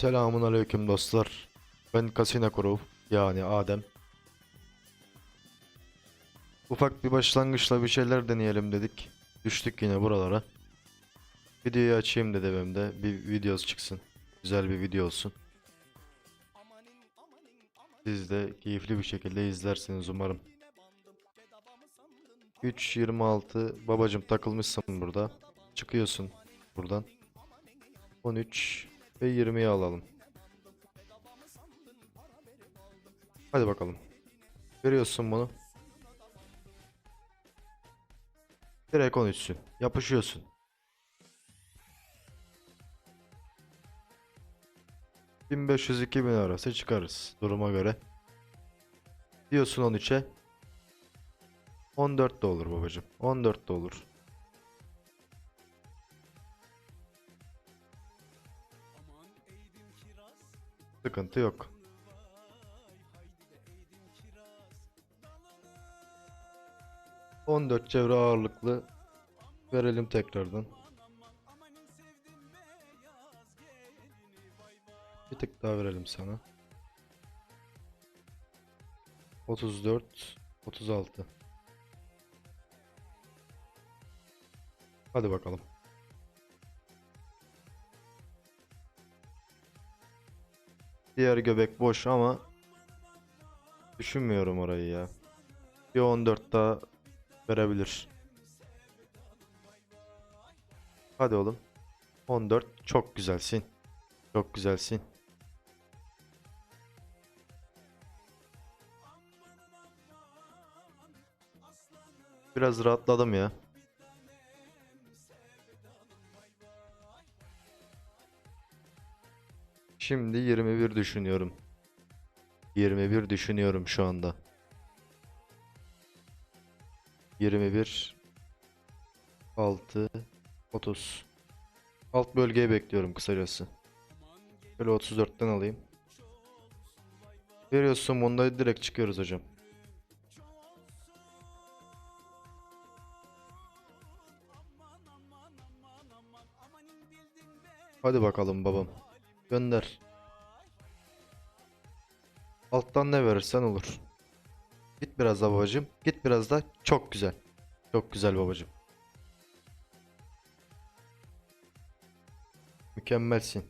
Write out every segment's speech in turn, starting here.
Selamun aleyküm dostlar. Ben Kasina Kurov yani Adem. Ufak bir başlangıçla bir şeyler deneyelim dedik. Düştük yine buralara. Videoyu açayım dedim hem de bir videosu çıksın. Güzel bir video olsun. Siz de keyifli bir şekilde izlersiniz umarım. 3.26 babacım takılmışsın burada. Çıkıyorsun buradan. 13 ve 20'yi alalım. Hadi bakalım. Veriyorsun bunu. Direkt 13'sün. Yapışıyorsun. ...1500-2000 arası çıkarız duruma göre. Diyorsun 13'e. 14 de olur babacım. 14 de olur. Sıkıntı yok. On dört çevre ağırlıklı verelim tekrardan. Bir tık daha verelim sana. 34 36 Hadi bakalım. Diğer göbek boş ama düşünmüyorum orayı ya. Bir 14 daha verebilir. Hadi oğlum. 14 çok güzelsin. Çok güzelsin. Biraz rahatladım ya. Şimdi 21 düşünüyorum. 21 düşünüyorum şu anda. 21 6 30 Alt bölgeyi bekliyorum kısacası. Böyle 34'ten alayım. Veriyorsun bunda direkt çıkıyoruz hocam. Hadi bakalım babam. Gönder. Alttan ne verirsen olur. Git biraz da babacım. Git biraz da. Çok güzel. Çok güzel babacım. Mükemmelsin.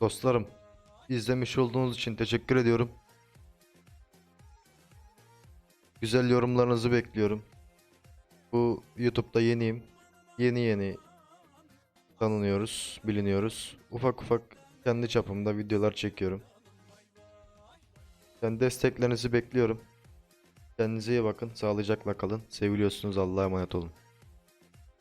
Dostlarım, izlemiş olduğunuz için teşekkür ediyorum. Güzel yorumlarınızı bekliyorum. Bu YouTube'da yeniyim. Yeni yeni tanınıyoruz, biliniyoruz. Ufak ufak kendi çapımda videolar çekiyorum. Ben desteklerinizi bekliyorum. Kendinize iyi bakın, sağlıcakla kalın. Seviliyorsunuz, Allah'a emanet olun.